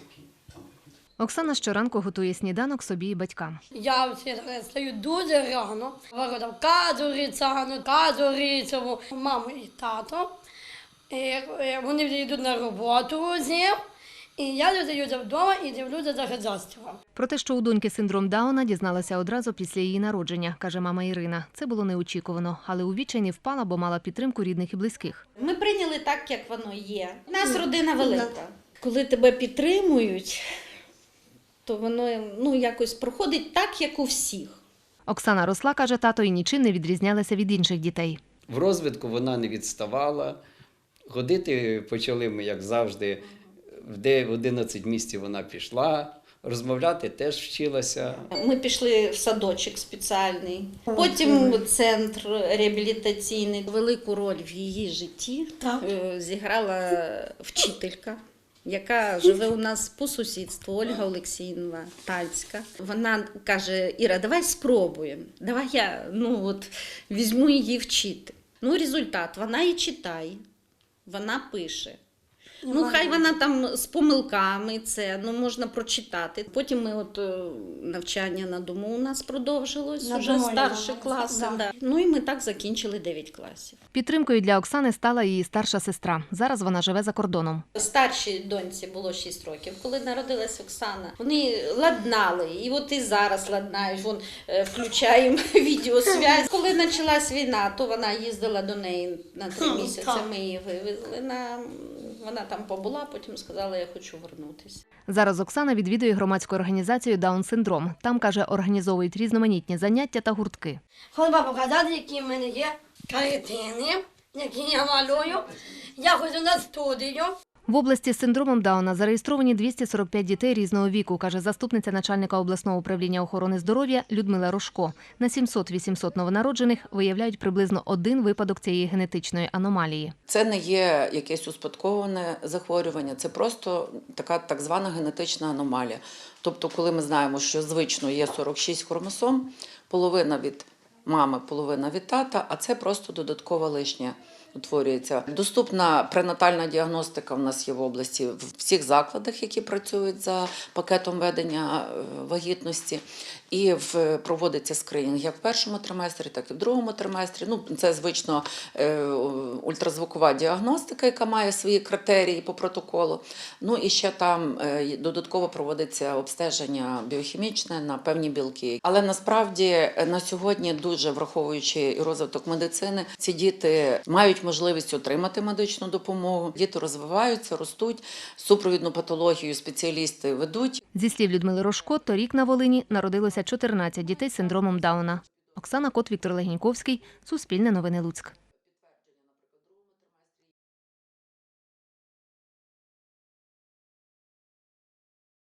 Який там. Оксана щоранку готує сніданок собі і батькам. Я всі стаю дуже рано. Говорю там кадуриця, ну кадурицю, маму і тато. І, вони вже йдуть на роботу з ним. І я додаюся вдома і дивлюся за хазяйством. Про те, що у доньки синдром Дауна, дізналася одразу після її народження, каже мама Ірина. Це було неочікувано, але у відчай не впала, бо мала підтримку рідних і близьких. Ми прийняли так, як воно є. У нас родина велика. Коли тебе підтримують, то воно ну, якось проходить так, як у всіх. Оксана росла, каже тато, і нічим не відрізнялася від інших дітей. В розвитку вона не відставала. Ходити почали ми, як завжди, в де- в 11 місяців вона пішла, розмовляти теж вчилася. Ми пішли в садочок спеціальний, потім центр реабілітаційний. Велику роль в її житті Так. е, зіграла вчителька. Яка живе у нас по сусідству Ольга Олексіївна Тальська. Вона каже: Іра, давай спробуємо. Давай я ну от візьму її вчити. Ну, результат, вона і читає, вона пише. Ну, хай вона там з помилками це ну можна прочитати. Потім ми от е, навчання на дому у нас продовжилось На уже старші да. класи. Да. Да. Ну і ми так закінчили 9 класів. Підтримкою для Оксани стала її старша сестра. Зараз вона живе за кордоном. Старшій доньці було 6 років. Коли народилась Оксана, вони ладнали, і от і зараз ладнають. Вон е, включаємо відеосвязь. Коли почалась війна, то вона їздила до неї на три місяці. Ми її вивезли на вона там побула, потім сказала, я хочу вернутися. Зараз Оксана відвідує громадську організацію Даун синдром. Там каже, організовують різноманітні заняття та гуртки. Хотіла показати, які в мене є картини, які я малюю. Я ходжу на студію. В області з синдромом Дауна зареєстровані 245 дітей різного віку, каже заступниця начальника обласного управління охорони здоров'я Людмила Рожко. На 700-800 новонароджених виявляють приблизно один випадок цієї генетичної аномалії. Це не є якесь успадковане захворювання, це просто така так звана генетична аномалія. Тобто, коли ми знаємо, що звично є 46 хромосом, половина від мами, половина від тата, а це просто додатково лишнє утворюється. Доступна пренатальна діагностика в нас є в області в всіх закладах, які працюють за пакетом ведення е, вагітності. І в, проводиться скринінг як в першому триместрі, так і в другому триместрі. Ну, це звично е, ультразвукова діагностика, яка має свої критерії по протоколу. Ну і ще там е, додатково проводиться обстеження біохімічне на певні білки. Але насправді на сьогодні, дуже враховуючи розвиток медицини, ці діти мають можливість отримати медичну допомогу. Діти розвиваються, ростуть, супровідну патологію спеціалісти ведуть. Зі слів Людмили Рожко, торік на Волині народилося 14 дітей з синдромом Дауна. Оксана Кот, Віктор Легіньковський, Суспільне новини Луцьк.